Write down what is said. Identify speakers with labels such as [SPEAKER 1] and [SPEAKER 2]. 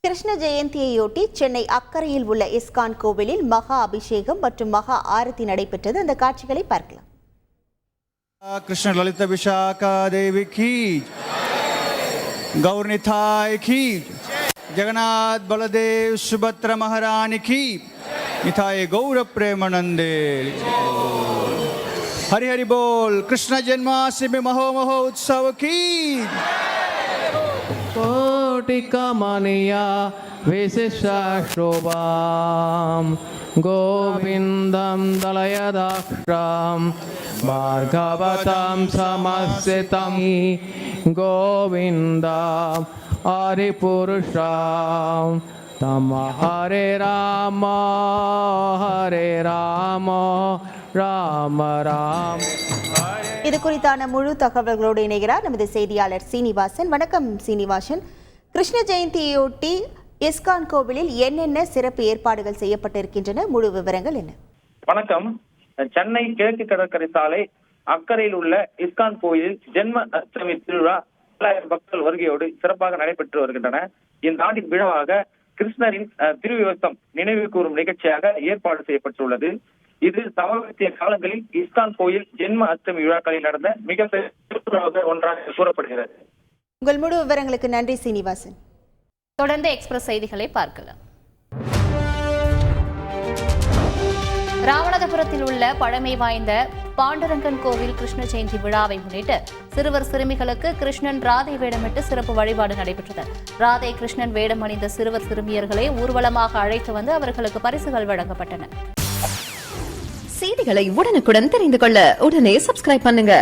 [SPEAKER 1] கிருஷ்ண ஜெயந்தியையொட்டி சென்னை அக்கரையில் உள்ள இஸ்கான் கோவிலில் மகா அபிஷேகம் மற்றும் மகா ஆரத்தி நடைபெற்றது அந்த காட்சிகளை பார்க்கலாம்
[SPEAKER 2] कृष्ण ललित विशाखा देवी की गौर निथाय की जगन्नाथ बलदेव सुभद्र महारानी की निथाय गौर प्रेमानंदे हरि हरि बोल कृष्ण जन्माष्टमी महो महो उत्सव की
[SPEAKER 3] कोटिकमनीया विशिष्टशोभां गोविन्दं दलयदाक्षां भार्गवतां समस्थितं गोविन्द हरिपुरुषां तम हरे राम हरे राम राम राम
[SPEAKER 1] இது குறித்தான முழு தகவல்களோடு இணைகிறார் நமது செய்தியாளர் சீனிவாசன் வணக்கம் சீனிவாசன் கிருஷ்ண ஜெயந்தியையொட்டி இஸ்கான் கோவிலில் என்னென்ன சிறப்பு ஏற்பாடுகள் செய்யப்பட்டிருக்கின்றன? முழு விவரங்கள் என்ன?
[SPEAKER 4] வணக்கம். சென்னை கிழக்கு கடற்கரை சாலை அக்கறையில் உள்ள இஸ்கான் கோயிலில் ஜென்ம அஷ்டமி திருவிழா பல்லாயிரம் பக்தர்கள் வருகையோடு சிறப்பாக நடைபெற்று வருகின்றன. இந்த ஆண்டின் விழாவாக கிருஷ்ணரின் அஹ், திருவிவசம் நினைவு கூறும் நிகழ்ச்சியாக ஏற்பாடு செய்யப்பட்டுள்ளது. இது சமீபத்திய காலங்களில் இஸ்கான் கோயில் ஜென்ம அஷ்டமி விழாக்களில் நடந்த மிக பெரிய ஒன்றாக கூறப்படுகிறது.
[SPEAKER 1] உங்கள் முழு விவரங்களுக்கு நன்றி சீனிவாசன்.
[SPEAKER 5] தொடர்ந்து எக்ஸ்பிரஸ் செய்திகளை பார்க்கலாம். ராமநாதபுரத்தில் உள்ள பழமை வாய்ந்த பாண்டுரங்கன் கோவில் கிருஷ்ண ஜெயந்தி விழாவை முன்னிட்டு சிறுவர் சிறுமிகளுக்கு கிருஷ்ணன் ராதை வேடமிட்டு சிறப்பு வழிபாடு நடைபெற்றது. ராதை கிருஷ்ணன் வேடம் அணிந்த சிறுவர் சிறுமியர்களை ஊர்வலமாக அழைத்து வந்து அவர்களுக்கு பரிசுகள் வழங்கப்பட்டன.
[SPEAKER 6] செய்திகளை உடனுக்குடன் தெரிந்து கொள்ள உடனே சப்ஸ்கிரைப் பண்ணுங்க.